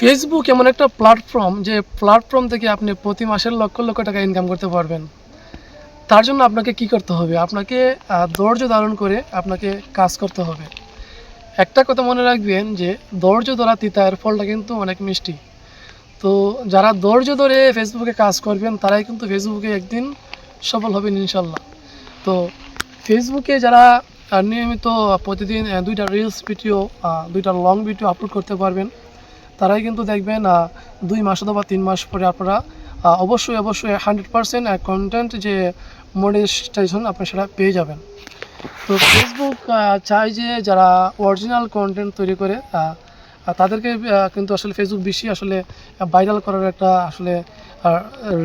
Facebook এমন একটা platform যে প্ল্যাটফর্ম থেকে আপনি প্রতি মাসের লক্ষ লক্ষ টাকা ইনকাম করতে পারবেন। তার জন্য আপনাকে কি করতে হবে? আপনাকে ধৈর্য ধারণ করে আপনাকে কাজ করতে হবে। একটা কথা মনে রাখবেন যে ধৈর্য ধরা তিতার ফলটা কিন্তু অনেক মিষ্টি। তো যারা ধৈর্য ধরে ফেসবুকে কাজ করবেন, তারাই কিন্তু ফেসবুকে একদিন সফল হবেন ইনশাল্লাহ। তো ফেসবুকে যারা নিয়মিত প্রতিদিন দুইটা রিলস ভিডিও দুইটা লং ভিডিও আপলোড করতে পারবেন তারাই কিন্তু দেখবেন দুই মাস অথবা তিন মাস পরে আপনারা অবশ্যই অবশ্যই হান্ড্রেড পারসেন্ট কন্টেন্ট যে মনিটাইজেশন আপনি সেটা পেয়ে যাবেন। তো ফেসবুক চায় যে যারা অরিজিনাল কন্টেন্ট তৈরি করে তাদেরকে কিন্তু আসলে ফেসবুক বেশি আসলে ভাইরাল করার একটা আসলে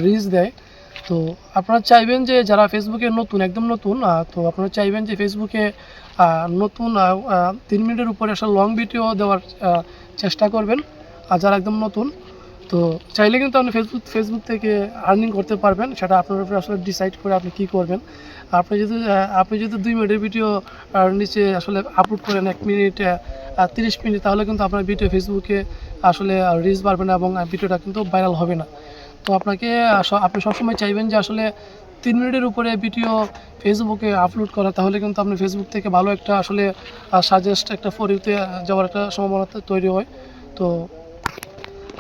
রিচ দেয়। তো আপনারা চাইবেন যে যারা ফেসবুকে নতুন, একদম নতুন তো আপনারা চাইবেন যে ফেসবুকে নতুন তিন মিনিটের উপরে আসলে লং ভিডিও দেওয়ার চেষ্টা করবেন। আর যারা একদম নতুন, তো চাইলে কিন্তু আপনি ফেসবুক ফেসবুক থেকে আর্নিং করতে পারবেন। সেটা আপনার উপরে আসলে ডিসাইড করে আপনি কী করবেন। আপনি যদি আপনি যদি দুই মিনিটের ভিডিও নিচে আসলে আপলোড করেন, এক মিনিট তিরিশ মিনিট, তাহলে কিন্তু আপনার ভিডিও ফেসবুকে আসলে রিচ বাড়বে না এবং ভিডিওটা কিন্তু ভাইরাল হবে না। তো আপনাকে আপনি সবসময় চাইবেন যে আসলে তিন মিনিটের উপরে ভিডিও ফেসবুকে আপলোড করা, তাহলে কিন্তু আপনি ফেসবুক থেকে ভালো একটা আসলে সাজেস্ট একটা ফরিতে যাওয়ার একটা সম্ভাবনা তৈরি হয়। তো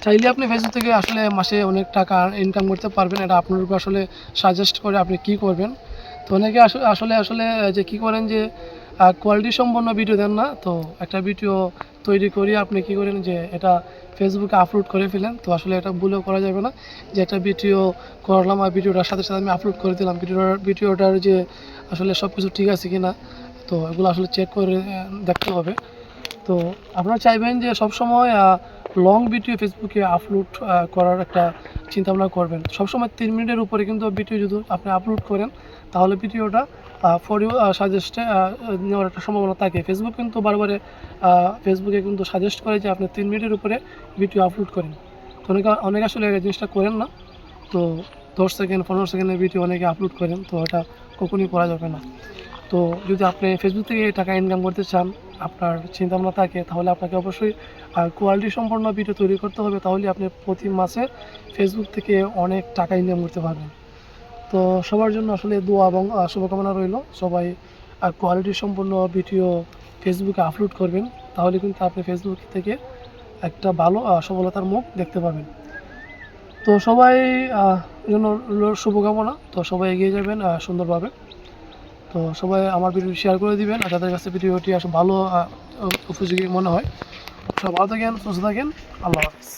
চাইলে আপনি ফেসবুক থেকে আসলে মাসে অনেক টাকা ইনকাম করতে পারবেন। এটা আপনার উপর আসলে সাজেস্ট করে আপনি কি করবেন? তো অনেকে আসলে আসলে যে কি করেন যে কোয়ালিটি সম্পন্ন ভিডিও দেন না। তো একটা ভিডিও তৈরি করি আপনি কি করেন যে, এটা ফেসবুকে আপলোড করে ফেলেন। তো আসলে এটা ভুলেও করা যাবে না যে, একটা ভিডিও করলাম আর ভিডিওটার সাথে সাথে আমি আপলোড করে দিলাম। ভিডিওটার ভিডিওটার যে আসলে সব কিছু ঠিক আছে কি না তো এগুলো আসলে চেক করে দেখতে হবে। তো আপনারা চাইবেন যে সবসময় লং ভিডিও ফেসবুকে আপলোড করার একটা চিন্তাভাবনা করবেন। সবসময় তিন মিনিটের উপরে কিন্তু ভিডিও যদি আপনি আপলোড করেন, তাহলে ভিডিওটা ফর ইউ সাজেস্টে নেওয়ার একটা সম্ভাবনা থাকে। ফেসবুক কিন্তু বারবারে ফেসবুকে কিন্তু সাজেস্ট করে যে আপনি তিন মিনিটের উপরে ভিডিও আপলোড করেন। তো অনেকে অনেকে আসলে এই জিনিসটা করেন না। তো দশ সেকেন্ড, পনেরো সেকেন্ডের ভিডিও অনেকে আপলোড করেন, তো এটা কখনই করা যাবে না। তো যদি আপনি ফেসবুক থেকে টাকা ইনকাম করতে চান আপনার চিন্তাভাবনা থাকে, তাহলে আপনাকে অবশ্যই কোয়ালিটি সম্পন্ন ভিডিও তৈরি করতে হবে, তাহলে আপনি প্রতি মাসে ফেসবুক থেকে অনেক টাকা ইনকাম করতে পারবেন। তো সবার জন্য আসলে দোয়া এবং শুভকামনা রইল। সবাই কোয়ালিটি সম্পন্ন ভিডিও ফেসবুকে আপলোড করবেন, তাহলে কিন্তু আপনি ফেসবুক থেকে একটা ভালো সফলতার মুখ দেখতে পাবেন তো সবাই জন্য শুভকামনা। তো সবাই এগিয়ে যাবেন সুন্দরভাবে। তো সবাই আমার ভিডিও শেয়ার করে দিবেন আর যাদের কাছে ভিডিওটি আসলে ভালো উপযোগী মনে হয়। সব ভালো থাকেন, সুস্থ থাকেন। আল্লাহ হাফিজ।